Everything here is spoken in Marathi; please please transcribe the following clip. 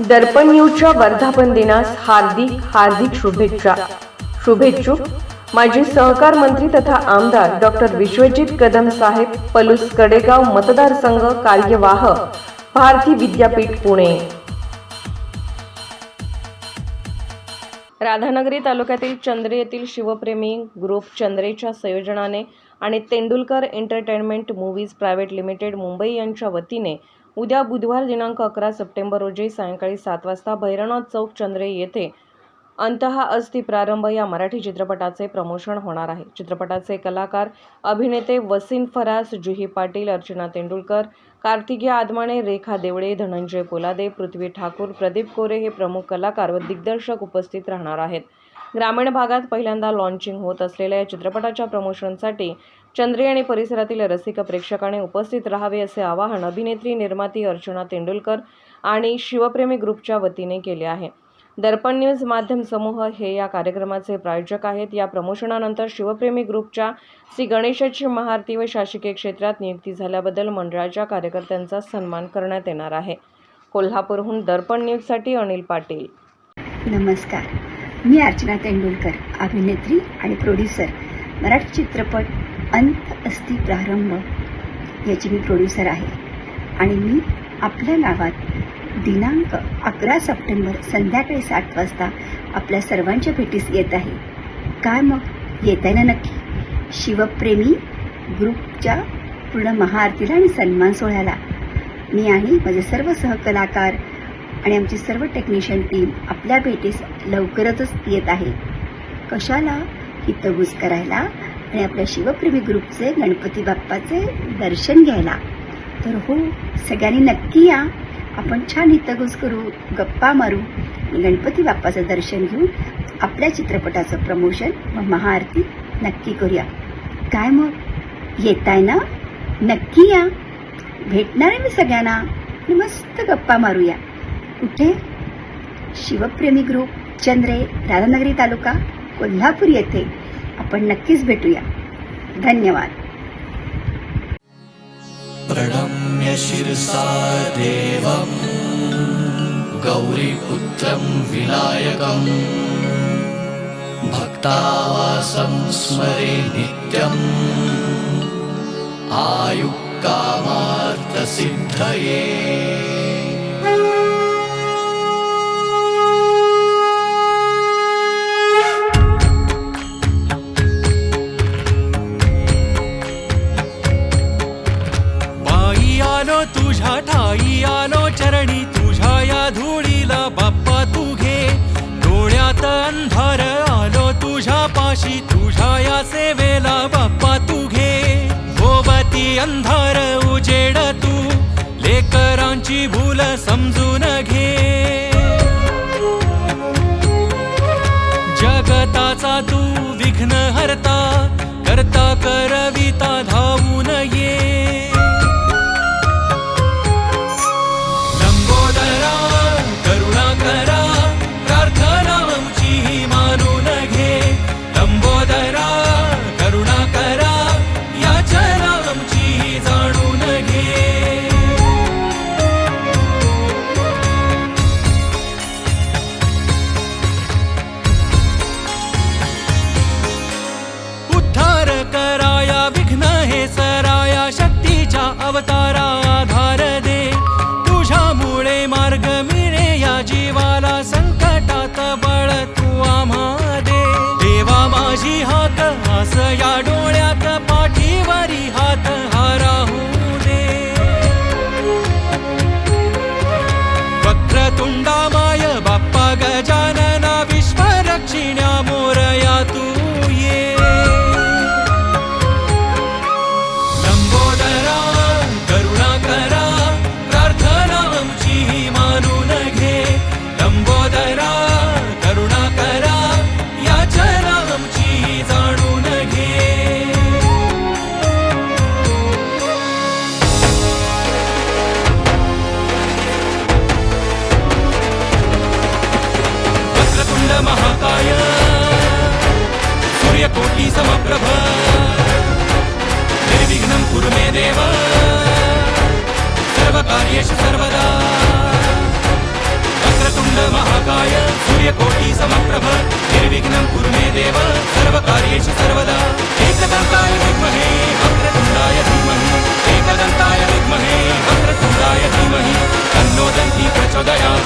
दर्पण न्यूजच्या वर्धापन दिनास हार्दिक हार्दिक शुभेच्छा. शुभेच्छुक माजी सहकार मंत्री तथा आमदार डॉक्टर विश्वजित कदम साहेब पलूस कडेगाव मतदारसंघ कार्यवाह भारती विद्यापीठ पुणे. राधानगरी तालुक्यातील चंद्रे येथील शिवप्रेमी ग्रुप चंद्रेच्या संयोजनाने आणि Tendulkar entertainment movies private limited Mumbai यांच्या वतीने उद्या बुधवार दिनांक अकरा सप्टेंबर रोजी सायंकाळी सात वाजता भैरवनाथ चौक चंद्रे येथे अंतहा अस्थि प्रारंभ या मराठी चित्रपटाचे प्रमोशन होणार आहे. चित्रपटाचे कलाकार अभिनेते वसीम फरास जुही पाटील अर्चना तेंडुलकर कार्तिकी आदमाणे रेखा देवळे धनंजय पोलादे पृथ्वी ठाकूर प्रदीप कोरे हे प्रमुख कलाकार व दिग्दर्शक उपस्थित राहणार आहेत. ग्रामीण भागात पहिल्यांदा लॉन्चिंग होत असलेल्या या चित्रपटाच्या प्रमोशनसाठी चंद्री आणि परिसरातील रसिक प्रेक्षकांनी उपस्थित राहावे असे आवाहन अभिनेत्री निर्माती अर्चना तेंडुलकर आणि शिवप्रेमी ग्रुपच्या वतीने केले आहे. दर्पण न्यूज माध्यम समूह हे या कार्यक्रमाचे प्रायोजक आहेत. या प्रमोशनानंतर शिवप्रेमी ग्रुपच्या श्री गणेशाची महाआरती व शासकीय क्षेत्रात नियुक्ती झाल्याबद्दल मंडळाच्या कार्यकर्त्यांचा सन्मान करण्यात येणार आहे. कोल्हापूरहून दर्पण न्यूजसाठी अनिल पाटील. नमस्कार. मी अर्चना तेंडुलकर अभिनेत्री आणि प्रोड्युसर मराठी चित्रपट अंत अस्ति प्रारंभ याची मी प्रोड्युसर आहे. आणि मी आपल्या गावात दिनांक अकरा सप्टेंबर संध्याकाळी सात वाजता आपल्या सर्वांच्या भेटीस येत आहे. काय मग? येत आहे ना नक्की. शिवप्रेमी ग्रुपच्या पूर्ण महाआरतीला आणि सन्मान सोहळ्याला. मी आणि माझे सर्व सहकलाकार आणि आमची सर्व टेक्निशियन टीम आपल्या भेटीस लवकरच येत आहे. कशाला? हितगुज करायला आणि आपल्या शिवप्रेमी ग्रुपचे गणपती बाप्पाचे दर्शन घ्यायला. तर हो सगळ्यांनी नक्की या. आपण छान हितगुज करू गप्पा मारू. आणि गणपती बाप्पाचं दर्शन घेऊन आपल्या चित्रपटाचं प्रमोशन व महाआरती नक्की करूया. काय मग? येत आहे ना? नक्की या. भेटणार आहे मी सगळ्यांना. मस्त गप्पा मारूया. कुठे? शिवप्रेमी ग्रुप. चंद्रे राधानगरी तालुका कोल्हापूर येथे. आपण नक्कीच भेटूया. धन्यवाद. प्रणम्य शिरसा देव गौरीपुत्रं विनायकम् भक्तावासं स्मरे नित्यम् आयुक्कामार्थसिद्धये आलो तुझ्या ठाई आलो चरणी तुझ्या या धुळीला बाप्पा तू घे. डोळ्यात अंधार आलो तुझ्या पाशी तुझ्या या सेवेला बाप्पा तू घे. भोवती अंधार उजेड तू लेकरांची भूल समजून घे. जगताचा तू அவதார కోటి సమప్రభ. నిర్విఘ్నం కురు మే దేవ. సర్వకార్యేషు సర్వదా. వక్రతుండ మహాకాయ సూర్యకోటి సమప్రభ. నిర్విఘ్నం కురు మే దేవ. సర్వకార్యేషు సర్వదా. ఏకదంతాయ విద్మహే వక్రతుండాయ ధీమహి. ఏకదంతాయ విద్మహే వక్రతుండాయ ధీమహి. తన్నో ప్రచోదయాత్.